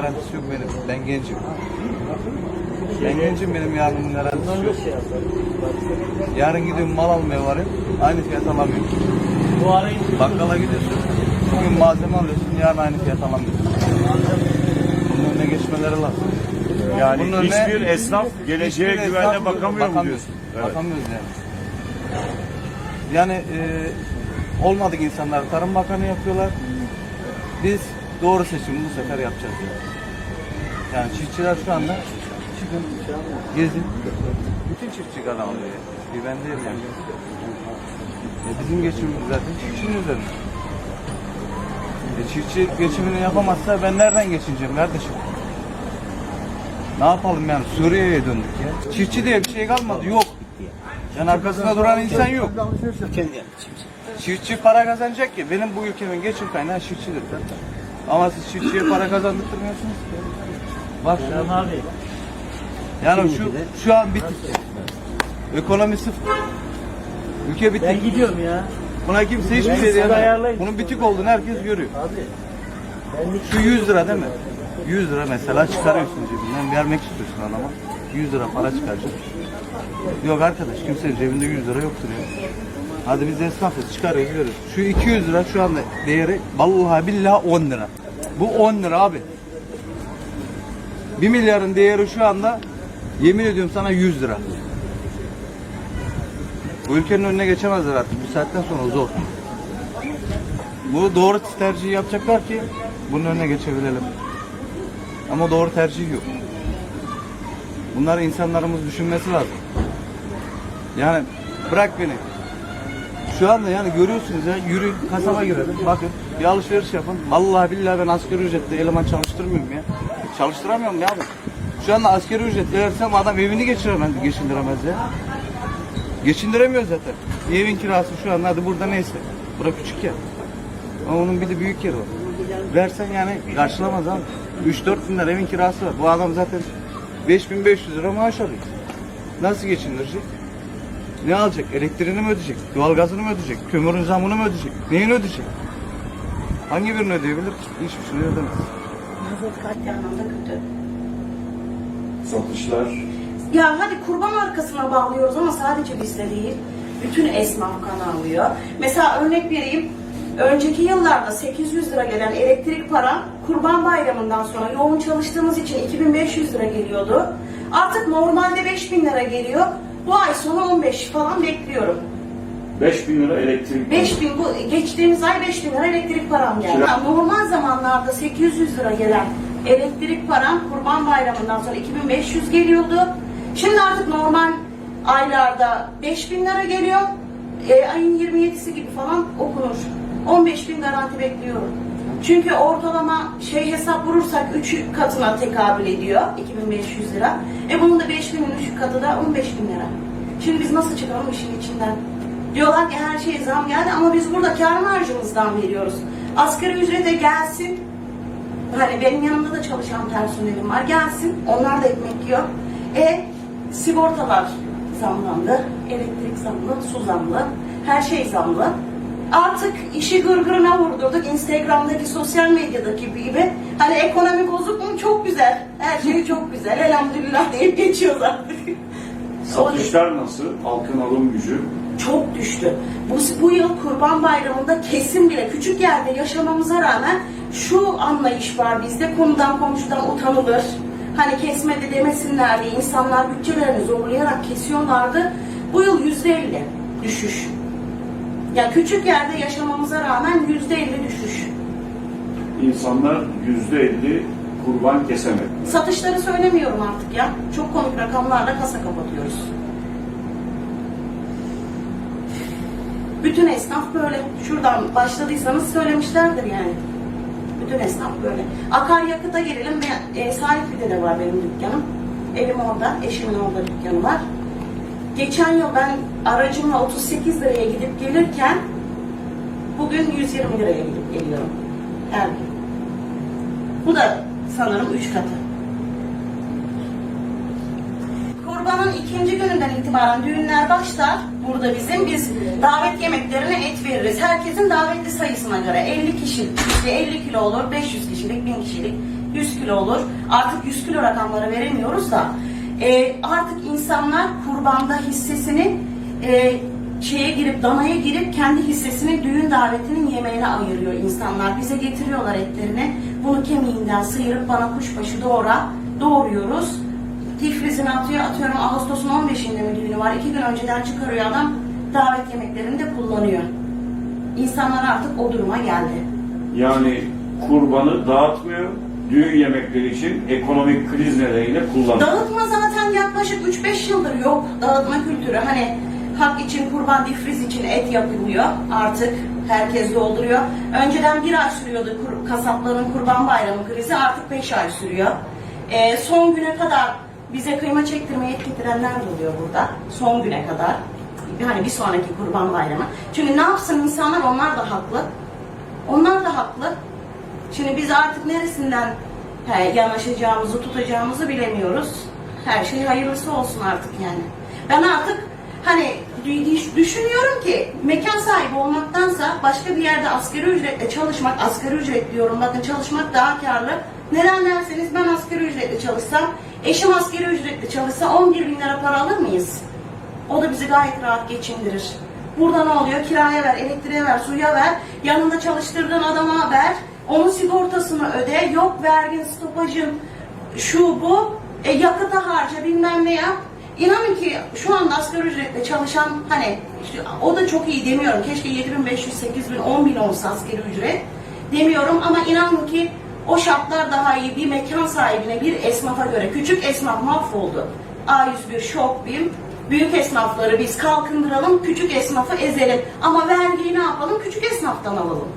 garantisi yok benim. Ben gencim. Ben gencim benim yarınımın garantisi yok. Yarın gidiyorum mal almaya varayım. Aynı fiyat alamıyorum. Bakkala gidiyorsun. Bugün malzeme alıyorsun. Yarın aynı fiyat alamıyorsun. Bunun önüne geçmeleri lazım. Yani Bunun önüne- hiçbir esnaf geleceğe Hiçbir güvenle esnaf- bakamıyor mu diyorsun? Evet. Bakamıyoruz yani. Yani e, olmadık insanlar Tarım Bakanı yapıyorlar. Biz doğru seçimi bu sefer yapacağız. Yani, yani çiftçiler şu anda çıkın, gezin. Bütün çiftçi kan alıyor. ya. Bir ben değil yani. E, bizim geçimimiz zaten çiftçinin üzerinde. E, çiftçi geçimini yapamazsa ben nereden geçineceğim kardeşim? Ne yapalım yani Suriye'ye döndük ya. Çiftçi diye bir şey kalmadı yok. Yani arkasında duran insan yok. Çiftçi para kazanacak ki benim bu ülkemin geçim kaynağı çiftçidir. Ama siz çiftçiye para kazandırmıyorsunuz. Bak şu Erhan abi. yani şu şu an bitik. Ekonomi sıfır. Ülke bitik. Ben gidiyorum ya. Buna kimse hiçbir şey diyemez. Bunun bitik olduğunu herkes görüyor. Abi. Şu 100 lira değil mi? 100 lira mesela çıkarıyorsun cebinden vermek istiyorsun adama. 100 lira para çıkaracaksın. Yok arkadaş kimsenin cebinde 100 lira yoktur ya. Hadi biz esnafız çıkarıyoruz veriyoruz. Şu 200 lira şu anda değeri vallahi billahi 10 lira. Bu 10 lira abi. 1 milyarın değeri şu anda yemin ediyorum sana 100 lira. Bu ülkenin önüne geçemezler artık. Bu saatten sonra zor. Bu doğru tercihi yapacaklar ki bunun önüne geçebilelim. Ama doğru tercih yok. Bunları insanlarımız düşünmesi lazım. Yani bırak beni. Şu anda yani görüyorsunuz ya yürüyün kasaba girelim. Bakın bir alışveriş yapın. Vallahi billahi ben asgari ücretle eleman çalıştırmıyorum ya. Çalıştıramıyorum ya abi. Şu anda asgari ücret versem adam evini geçiremez, geçindiremez ya. Geçindiremiyor zaten. Bir evin kirası şu an hadi burada neyse. Bura küçük yer. Ama onun bir de büyük yeri var. Versen yani karşılamaz abi. 3-4 bin lira evin kirası var. Bu adam zaten 5500 lira maaş alıyor. Nasıl geçindirecek? Ne alacak? Elektriğini mi ödeyecek? Doğalgazını mı ödeyecek? Kömürün zamını mı ödeyecek? Neyini ödeyecek? Hangi birini ödeyebilir? Hiçbir şeyini ödemez. Mazot kat anlamda kötü. Satışlar Ya hadi kurban arkasına bağlıyoruz ama sadece bizde değil. Bütün esnaf kan alıyor. Mesela örnek vereyim. Önceki yıllarda 800 lira gelen elektrik para kurban bayramından sonra yoğun çalıştığımız için 2500 lira geliyordu. Artık normalde 5000 lira geliyor. Bu ay sonu 15 falan bekliyorum. 5000 lira elektrik. 5000 bu geçtiğimiz ay 5000 lira elektrik param geldi. Kira- Normal zamanlarda 800 lira gelen elektrik param Kurban Bayramı'ndan sonra 2500 geliyordu. Şimdi artık normal aylarda 5000 lira geliyor. E, ayın 27'si gibi falan okunur. 15 bin garanti bekliyorum. Çünkü ortalama şey hesap vurursak 3 katına tekabül ediyor 2500 lira. E bunun da 5000'in 3 katı da 15 bin lira. Şimdi biz nasıl çıkalım işin içinden? Diyorlar ki her şeye zam geldi ama biz burada kar marjımızdan veriyoruz. Asgari ücrete gelsin. Hani benim yanımda da çalışan personelim var. Gelsin. Onlar da ekmek yiyor. E sigortalar zamlandı. Elektrik zamlı, su zamlı. Her şey zamlı. Artık işi gırgırına vurdurduk. Instagram'daki, sosyal medyadaki gibi. Hani ekonomi bozuk mu? Çok güzel. Her şey çok güzel. Elhamdülillah deyip geçiyoruz artık. Satışlar nasıl? Halkın alım gücü. çok düştü. Bu, bu yıl Kurban Bayramı'nda kesin bile küçük yerde yaşamamıza rağmen şu anlayış var bizde konudan komşudan utanılır. Hani kesmedi demesinler diye insanlar bütçelerini zorlayarak kesiyorlardı. Bu yıl yüzde elli düşüş. Ya küçük yerde yaşamamıza rağmen yüzde elli düşüş. İnsanlar %50 kurban kesemedi. Satışları söylemiyorum artık ya. Çok komik rakamlarla kasa kapatıyoruz. Bütün esnaf böyle. Şuradan başladıysanız söylemişlerdir yani. Bütün esnaf böyle. Akaryakıta gelelim. Ben, e, Sahipli'de de var benim dükkanım. Evim orada. Eşimin orada dükkanı var. Geçen yıl ben aracımla 38 liraya gidip gelirken bugün 120 liraya gidip geliyorum. Gün. Bu da sanırım 3 katı. Kurbanın ikinci gününden itibaren düğünler başlar. Burada bizim biz davet yemeklerine et veririz. Herkesin davetli sayısına göre 50 kişi, işte 50 kilo olur, 500 kişilik, 1000 kişilik, 100 kilo olur. Artık 100 kilo rakamları veremiyoruz da e, artık insanlar kurbanda hissesini e, şeye girip danaya girip kendi hissesini düğün davetinin yemeğine ayırıyor insanlar. Bize getiriyorlar etlerini. Bunu kemiğinden sıyırıp bana kuşbaşı doğra doğruyoruz. Tifrizini atıyor, atıyorum Ağustos'un 15'inde mi düğünü var. iki gün önceden çıkarıyor adam. Davet yemeklerini de kullanıyor. İnsanlar artık o duruma geldi. Yani kurbanı dağıtmıyor, düğün yemekleri için ekonomik kriz nedeniyle kullanıyor. Dağıtma zaten yaklaşık 3-5 yıldır yok. Dağıtma kültürü. Hani hak için, kurban difriz için et yapılıyor artık. Herkes dolduruyor. Önceden bir ay sürüyordu kur- kasapların kurban bayramı krizi. Artık 5 ay sürüyor. Ee, son güne kadar bize kıyma çektirmeye et getirenler oluyor burada. Son güne kadar. Hani bir sonraki kurban bayramı. Çünkü ne yapsın insanlar onlar da haklı. Onlar da haklı. Şimdi biz artık neresinden he, yanaşacağımızı, tutacağımızı bilemiyoruz. Her şey hayırlısı olsun artık yani. Ben artık hani dü- düşünüyorum ki mekan sahibi olmaktansa başka bir yerde asgari ücretle çalışmak, asgari ücret diyorum bakın çalışmak daha karlı. Neden derseniz ben asgari ücretle çalışsam, eşim asgari ücretle çalışsa 11 bin lira para alır mıyız? O da bizi gayet rahat geçindirir. Burada ne oluyor? Kiraya ver, elektriğe ver, suya ver, yanında çalıştırdığın adama ver, onun sigortasını öde, yok vergin, stopajın, şu bu, e, yakıta harca bilmem ne yap. İnanın ki şu anda asgari ücretle çalışan hani işte o da çok iyi demiyorum. Keşke 7500, 8000, 10000 olsa asgari ücret demiyorum ama inanın ki o şartlar daha iyi bir mekan sahibine, bir esnafa göre. Küçük esnaf mahvoldu. A101, Şokbim, büyük esnafları biz kalkındıralım, küçük esnafı ezelim. Ama vergiyi ne yapalım? Küçük esnaftan alalım.